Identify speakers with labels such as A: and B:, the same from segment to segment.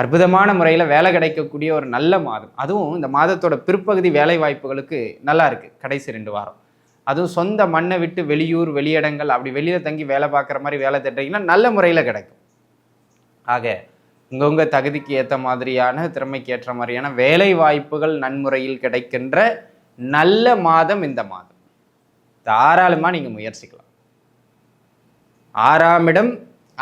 A: அற்புதமான முறையில் வேலை கிடைக்கக்கூடிய ஒரு நல்ல மாதம். அதுவும் இந்த மாதத்தோட பிற்பகுதி வேலை வாய்ப்புகளுக்கு நல்லா இருக்குது கடைசி ரெண்டு வாரம். அதுவும் சொந்த மண்ணை விட்டு வெளியூர் வெளியிடங்கள் அப்படி வெளியில் தங்கி வேலை பார்க்குற மாதிரி வேலை தேடுறீங்கன்னா நல்ல முறையில் கிடைக்கும். ஆக உங்கவுங்க தகுதிக்கு ஏற்ற மாதிரியான திறமைக்கு ஏற்ற மாதிரியான வேலை வாய்ப்புகள் நன்முறையில் கிடைக்கின்ற நல்ல மாதம் இந்த மாதம். தாராளமாக நீங்கள் முயற்சிக்கலாம். ஆறாம் இடம்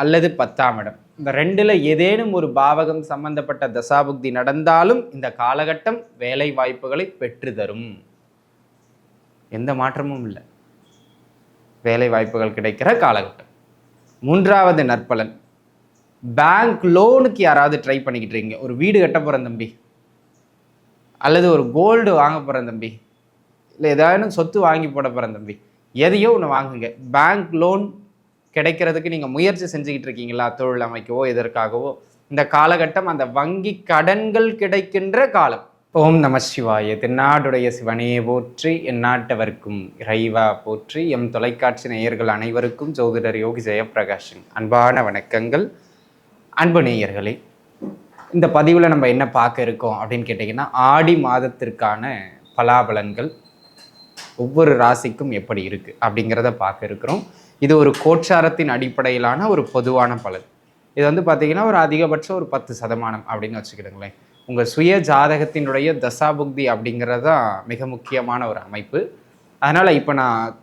A: அல்லது பத்தாம் இடம். இந்த ரெண்டில் ஏதேனும் ஒரு பாவகம் சம்பந்தப்பட்ட தசாபுக்தி நடந்தாலும் இந்த காலகட்டம் வேலை வாய்ப்புகளை பெற்று தரும். எந்த மாற்றமும் இல்லை. வேலை வாய்ப்புகள் கிடைக்கிற காலகட்டம். மூன்றாவது நற்பலன். பேங்க் லோனுக்கு யாராவது ட்ரை பண்ணிக்கிட்டு இருக்கீங்க. ஒரு வீடு கட்ட போகிறேன் தம்பி. அல்லது ஒரு கோல்டு வாங்க போகிறேன் தம்பி. இல்லை ஏதாவது சொத்து வாங்கி போட போகிறேன் தம்பி. எதையோ ஒன்று வாங்குங்க. பேங்க் லோன் கிடைக்கிறதுக்கு நீங்கள் முயற்சி செஞ்சுக்கிட்டு இருக்கீங்களா? தொழில் அமைக்கவோ எதற்காகவோ. இந்த காலகட்டம் அந்த வங்கி கடன்கள் கிடைக்கின்ற காலம். ஓம் நம சிவாய. தென்னாடுடைய சிவனையே போற்றி எந்நாட்டவர்க்கும் இறைவா போற்றி எம் தொலைக்காட்சி நேயர்கள் அனைவருக்கும் ஜோதிடர் யோகி ஜெயப்பிரகாஷன் அன்பான வணக்கங்கள். அன்பு நேயர்களே இந்த பதிவில் நம்ம என்ன பார்க்க இருக்கோம் அப்படின்னு கேட்டிங்கன்னா ஆடி மாதத்திற்கான பலாபலன்கள் ஒவ்வொரு ராசிக்கும் எப்படி இருக்குது அப்படிங்கிறத பார்க்க இருக்கிறோம். இது ஒரு கோட்சாரத்தின் அடிப்படையிலான ஒரு பொதுவான பலன். இது வந்து பார்த்தீங்கன்னா ஒரு அதிகபட்சம் ஒரு பத்து சதமானம் அப்படின்னு வச்சுக்கிடுங்களேன். உங்கள் சுய ஜாதகத்தினுடைய தசாபுக்தி அப்படிங்கிறது தான் மிக முக்கியமான ஒரு அமைப்பு. அதனால் இப்போ நான்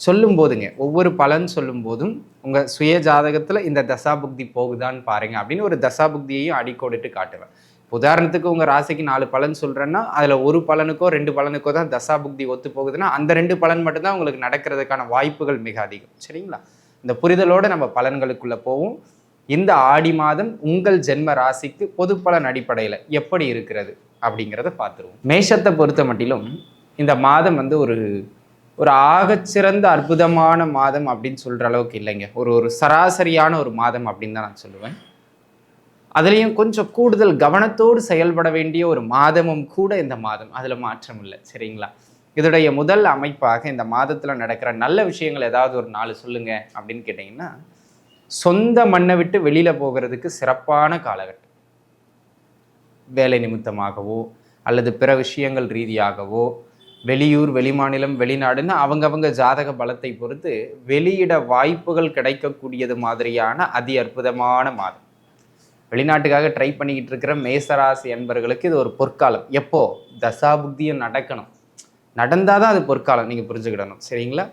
A: சொல்லும் போதுங்க ஒவ்வொரு பலன் சொல்லும் போதும் உங்கள் சுய ஜாதகத்தில் இந்த தசாபுக்தி போகுதான்னு பாருங்க அப்படின்னு ஒரு தசாபுக்தியையும் அடிக்கோடிட்டு காட்டுவேன். உதாரணத்துக்கு உங்கள் ராசிக்கு நாலு பலன் சொல்கிறேன்னா அதில் ஒரு பலனுக்கோ ரெண்டு பலனுக்கோ தான் தசாபுக்தி ஒத்து போகுதுன்னா அந்த ரெண்டு பலன் மட்டும்தான் உங்களுக்கு நடக்கிறதுக்கான வாய்ப்புகள் மிக அதிகம். சரிங்களா? இந்த புரிதலோடு நம்ம பலன்களுக்குள்ளே போவோம். இந்த ஆடி மாதம் உங்கள் ஜென்ம ராசிக்கு பொது பலன் அடிப்படையில் எப்படி இருக்கிறது அப்படிங்கிறத பார்த்துருவோம். மேஷத்தை பொறுத்த மட்டிலும் இந்த மாதம் வந்து ஒரு ஒரு ஆகச்சிறந்த அற்புதமான மாதம் அப்படின்னு சொல்கிற அளவுக்கு இல்லைங்க. ஒரு ஒரு சராசரியான ஒரு மாதம் அப்படின்னு தான் நான் சொல்லுவேன். அதுலேயும் கொஞ்சம் கூடுதல் கவனத்தோடு செயல்பட வேண்டிய ஒரு மாதமும் கூட இந்த மாதம். அதில் மாற்றம் இல்லை. சரிங்களா? இதோடைய முதல் அமைப்பாக இந்த மாதத்தில் நடக்கிற நல்ல விஷயங்கள் ஏதாவது ஒரு நாலு சொல்லுங்க அப்படின்னு கேட்டிங்கன்னா சொந்த மண்ணை விட்டு வெளியில் போகிறதுக்கு சிறப்பான காலகட்டம். வேலை நிமித்தமாகவோ அல்லது பிற விஷயங்கள் ரீதியாகவோ வெளியூர் வெளிமாநிலம் வெளிநாடுன்னு அவங்கவங்க ஜாதக பலத்தை பொறுத்து வெளியிட வாய்ப்புகள் கிடைக்கக்கூடியது மாதிரியான அதி அற்புதமான மாதம். வெளிநாட்டுக்காக ட்ரை பண்ணிக்கிட்டு இருக்கிற மேசராசி என்பர்களுக்கு இது ஒரு பொற்காலம். எப்போ? தசாபுக்தியும் நடக்கணும். நடந்தால் தான் அது பொற்காலம் நீங்கள் புரிஞ்சுக்கிடணும். சரிங்களா?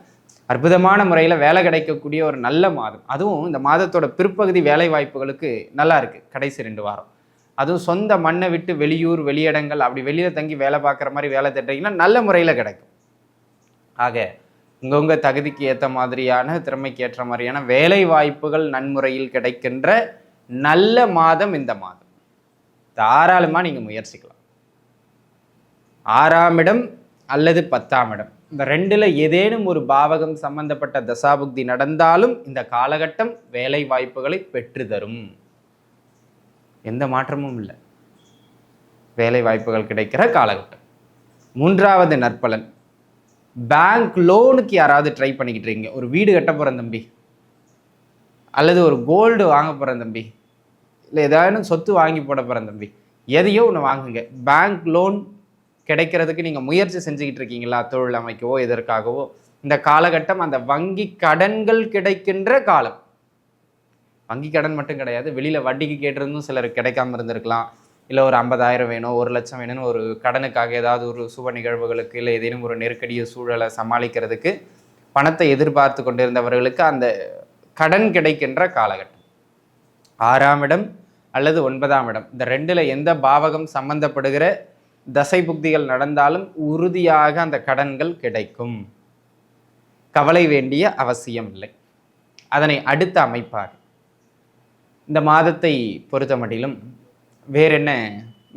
A: அற்புதமான முறையில் வேலை கிடைக்கக்கூடிய ஒரு நல்ல மாதம். அதுவும் இந்த மாதத்தோட பிற்பகுதி வேலை வாய்ப்புகளுக்கு நல்லா இருக்குது கடைசி ரெண்டு வாரம். அதுவும் சொந்த மண்ணை விட்டு வெளியூர் வெளியிடங்கள் அப்படி வெளியில் தங்கி வேலை பார்க்குற மாதிரி வேலை தேடுறீங்கன்னா நல்ல முறையில் கிடைக்கும். ஆக உங்கவுங்க தகுதிக்கு ஏற்ற மாதிரியான திறமைக்கு ஏற்ற மாதிரியான வேலை வாய்ப்புகள் நன்முறையில் கிடைக்கின்ற நல்ல மாதம் இந்த மாதம். தாராளமாக நீங்கள் முயற்சிக்கலாம். ஆறாம் இடம் அல்லது பத்தாம் இடம். இந்த ரெண்டில் ஏதேனும் ஒரு பாவகம் சம்பந்தப்பட்ட தசாபுக்தி நடந்தாலும் இந்த காலகட்டம் வேலை வாய்ப்புகளை பெற்று தரும். எந்த மாற்றமும் இல்லை. வேலை வாய்ப்புகள் கிடைக்கிற காலகட்டம். மூன்றாவது நற்பலன். பேங்க் லோனுக்கு யாராவது ட்ரை பண்ணிக்கிட்டு இருக்கீங்க. ஒரு வீடு கட்ட போகிறேன் தம்பி. அல்லது ஒரு கோல்டு வாங்க போகிறேன் தம்பி. இல்லை ஏதாவது சொத்து வாங்கி போட போகிறேன் தம்பி. எதையோ ஒன்று வாங்குங்க. பேங்க் லோன் கிடைக்கிறதுக்கு நீங்கள் முயற்சி செஞ்சுக்கிட்டு இருக்கீங்களா? தொழில் அமைக்கவோ எதற்காகவோ. இந்த காலகட்டம் அந்த வங்கி கடன்கள் கிடைக்கின்ற காலம். வங்கி கடன் மட்டும் கிடையாது. வெளியில் வட்டிக்கு கேட்டிருந்தும் சிலர் கிடைக்காம இருந்திருக்கலாம். இல்லை ஒரு ஐம்பதாயிரம் வேணும் ஒரு லட்சம் வேணும்னு ஒரு கடனுக்காக ஏதாவது ஒரு சுப நிகழ்வுகளுக்கு இல்லை ஏதேனும் ஒரு நெருக்கடிய சூழலை சமாளிக்கிறதுக்கு பணத்தை எதிர்பார்த்து கொண்டிருந்தவர்களுக்கு அந்த கடன் கிடைக்கின்ற காலகட்டம். ஆறாம் இடம் அல்லது ஒன்பதாம் இடம். இந்த ரெண்டில் எந்த பாவகம் சம்பந்தப்படுகிற தசை புக்திகள் நடந்தாலும் உறுதியாக அந்த கடன்கள் கிடைக்கும். கவலை வேண்டிய அவசியம் இல்லை. அதனை அடுத்து அமைப்பார். இந்த மாதத்தை பொறுத்த மட்டிலும் வேற என்ன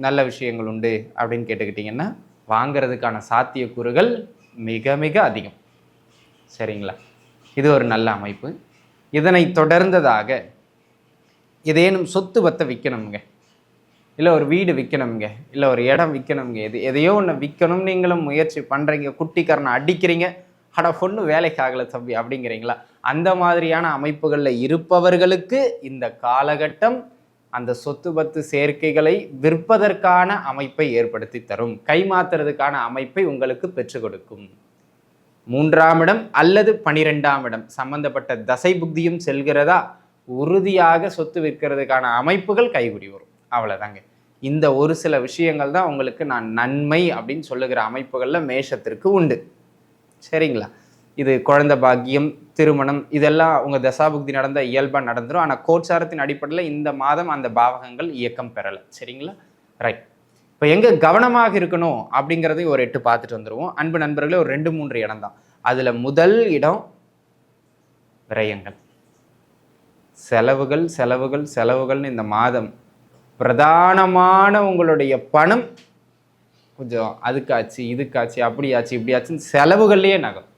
A: நல்ல விஷயங்கள் உண்டு அப்படின்னு கேட்டுக்கிட்டிங்கன்னா வாங்கிறதுக்கான சாத்தியக்கூறுகள் மிக மிக அதிகம். சரிங்களா? இது ஒரு நல்ல அமைப்பு. இதனை தொடர்ந்ததாக ஏதேனும் சொத்து பத்தை விற்கணுங்க இல்லை ஒரு வீடு விற்கணுங்க இல்லை ஒரு இடம் விற்கணுங்க எது எதையோ ஒன்று விற்கணும் நீங்களும் முயற்சி பண்ணுறீங்க குட்டிக்காரனை அடிக்கிறீங்க. அட பொண்ணு வேலைக்கு ஆகலை தம்பி அப்படிங்கிறீங்களா? அந்த மாதிரியான அமைப்புகளில் இருப்பவர்களுக்கு இந்த காலகட்டம் அந்த சொத்து பத்து சேர்க்கைகளை விற்பதற்கான அமைப்பை ஏற்படுத்தி தரும். கைமாத்துறதுக்கான அமைப்பை உங்களுக்கு பெற்றுக் கொடுக்கும். மூன்றாம் இடம் அல்லது பனிரெண்டாம் இடம். சம்பந்தப்பட்ட தசை புக்தியும் செல்கிறதா? உறுதியாக சொத்து விற்கிறதுக்கான அமைப்புகள் கைகூடி வரும். அவ்வளோதாங்க இந்த ஒரு சில விஷயங்கள் தான் உங்களுக்கு நான் நன்மை அப்படின்னு சொல்லுகிற அமைப்புகளில் மேஷத்திற்கு உண்டு. சரிங்களா? இது குழந்தை பாக்கியம் திருமணம் இதெல்லாம் உங்கள் தசாபுக்தி நடந்த இயல்பாக நடந்துடும் ஆனால் கோச்சாரத்தின் அடிப்படையில் இந்த மாதம் அந்த பாவகங்கள் இயக்கம் பெறலை. சரிங்களா? ரைட் இப்போ எங்கே கவனமாக இருக்கணும் அப்படிங்கிறதையும் ஒரு எட்டு பார்த்துட்டு வந்துடுவோம் அன்பு நண்பர்களே ஒரு ரெண்டு மூன்று இடம் தான் அதில் முதல் இடம் விரயங்கள். செலவுகள் செலவுகள் செலவுகள்னு இந்த மாதம் பிரதானமான உங்களுடைய பணம் கொஞ்சம் அதுக்காச்சு இதுக்காச்சு அப்படியாச்சு இப்படியாச்சுன்னு செலவுகள்லேயே நகம்.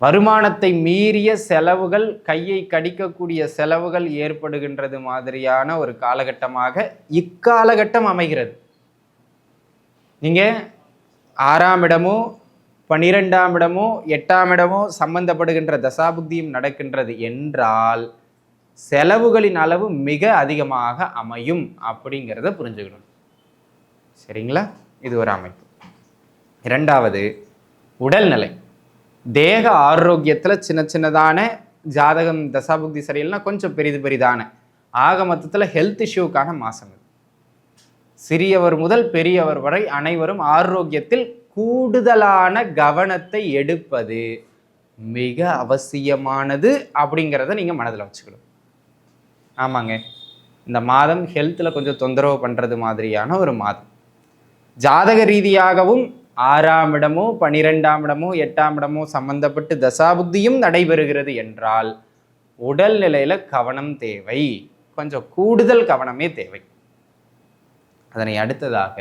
A: வருமானத்தை மீறிய செலவுகள் கையை கடிக்கக்கூடிய செலவுகள் ஏற்படுகின்றது மாதிரியான ஒரு காலகட்டமாக இக்காலகட்டம் அமைகிறது. நீங்கள் ஆறாம் இடமோ பன்னிரெண்டாம் இடமோ எட்டாம் இடமோ சம்பந்தப்படுகின்ற தசாபுக்தியும் நடக்கின்றது என்றால் செலவுகளின் அளவு மிக அதிகமாக அமையும் அப்படிங்கிறத புரிஞ்சுக்கணும். சரிங்களா? இது ஒரு அமைப்பு. இரண்டாவது உடல்நிலை. தேக ஆரோக்கியத்தில் சின்ன சின்னதான ஜாதகம் தசாபுக்தி சரியில்லைனா கொஞ்சம் பெரிது பெரிதான. ஆக மொத்தத்தில் ஹெல்த் இஷ்யூக்கான மாசங்கள். சிறியவர் முதல் பெரியவர் வரை அனைவரும் ஆரோக்கியத்தில் கூடுதலான கவனத்தை எடுப்பது மிக அவசியமானது அப்படிங்கிறத நீங்கள் மனதில் வச்சுக்கணும். ஆமாங்க. இந்த மாதம் ஹெல்த்தில் கொஞ்சம் தொந்தரவு பண்ணுறது மாதிரியான ஒரு மாதம். ஜாதக ரீதியாகவும் ஆறாம் இடமோ பனிரெண்டாம் இடமோ எட்டாம் இடமோ சம்பந்தப்பட்டு தசாபுக்தியும் நடைபெறுகிறது என்றால் உடல்நிலையில் கவனம் தேவை. கொஞ்சம் கூடுதல் கவனமே தேவை. அதனை அடுத்ததாக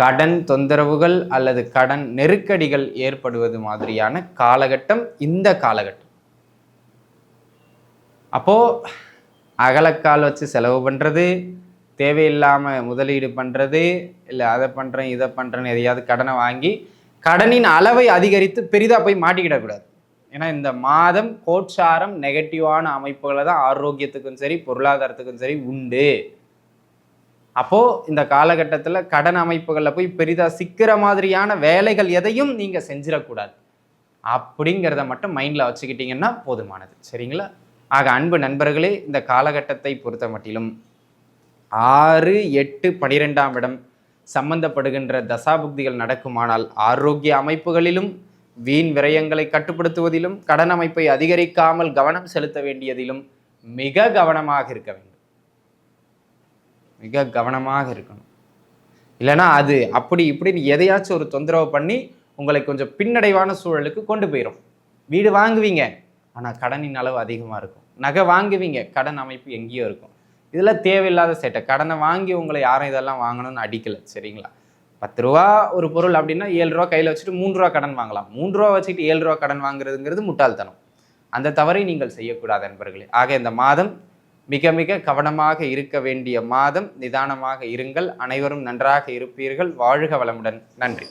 A: கடன் தொந்தரவுகள் அல்லது கடன் நெருக்கடிகள் ஏற்படுவது மாதிரியான காலகட்டம் இந்த காலகட்டம். அப்போ அகலக்கால் வச்சு செலவு பண்ணுறது தேவையில்லாமல் முதலீடு பண்ணுறது இல்லை அதை பண்ணுறேன் இதை பண்ணுறேன்னு எதையாவது கடனை வாங்கி கடனின் அளவை அதிகரித்து பெரிதாக போய் மாட்டிக்கிடக்கூடாது ஏன்னா இந்த மாதம் கோட்சாரம் நெகட்டிவான அமைப்புகளை தான் ஆரோக்கியத்துக்கும் சரி பொருளாதாரத்துக்கும் சரி உண்டு. அப்போது இந்த காலகட்டத்தில் கடன் அமைப்புகளில் போய் பெரிதாக சிக்கிற மாதிரியான வேலைகள் எதையும் நீங்கள் செஞ்சிடக்கூடாது. அப்படிங்கிறத மட்டும் மைண்டில் வச்சுக்கிட்டிங்கன்னா போதுமானது. சரிங்களா? ஆக அன்பு நண்பர்களே இந்த காலகட்டத்தை பொறுத்த மட்டிலும் ஆறு எட்டு பனிரெண்டாம் இடம் சம்பந்தப்படுகின்ற தசாபுக்திகள் நடக்குமானால் ஆரோக்கிய அமைப்புகளிலும் வீண் விரயங்களை கட்டுப்படுத்துவதிலும் கடன் அமைப்பை அதிகரிக்காமல் கவனம் செலுத்த வேண்டியதிலும் மிக கவனமாக இருக்க வேண்டும். மிக கவனமாக இருக்கணும். இல்லைன்னா அது அப்படி இப்படின்னு எதையாச்சும் ஒரு தொந்தரவு பண்ணி உங்களை கொஞ்சம் பின்னடைவான சூழலுக்கு கொண்டு போயிடும் வீடு வாங்குவீங்க ஆனால் கடனின் அளவு அதிகமாக இருக்கும். நகை வாங்குவீங்க கடன் அமைப்பு எங்கேயோ இருக்கும். இதெல்லாம் தேவையில்லாத சேட்டை. கடனை வாங்கி உங்களை யாரும் இதெல்லாம் வாங்கணும்னு அடிக்கலை சரிங்களா? பத்து ரூபா ஒரு பொருள் அப்படின்னா ஏழு ரூபா கையில் வச்சுட்டு மூன்று ரூபா கடன் வாங்கலாம். மூன்று ரூபா வச்சுட்டு ஏழு ரூபா கடன் வாங்குறதுங்கிறது முட்டாள்தனம். அந்த தவறை நீங்கள் செய்யக்கூடாது நண்பர்களே ஆக இந்த மாதம் மிக மிக கவனமாக இருக்க வேண்டிய மாதம் நிதானமாக இருங்கள். அனைவரும் நன்றாக இருப்பீர்கள். வாழ்க வளமுடன். நன்றி.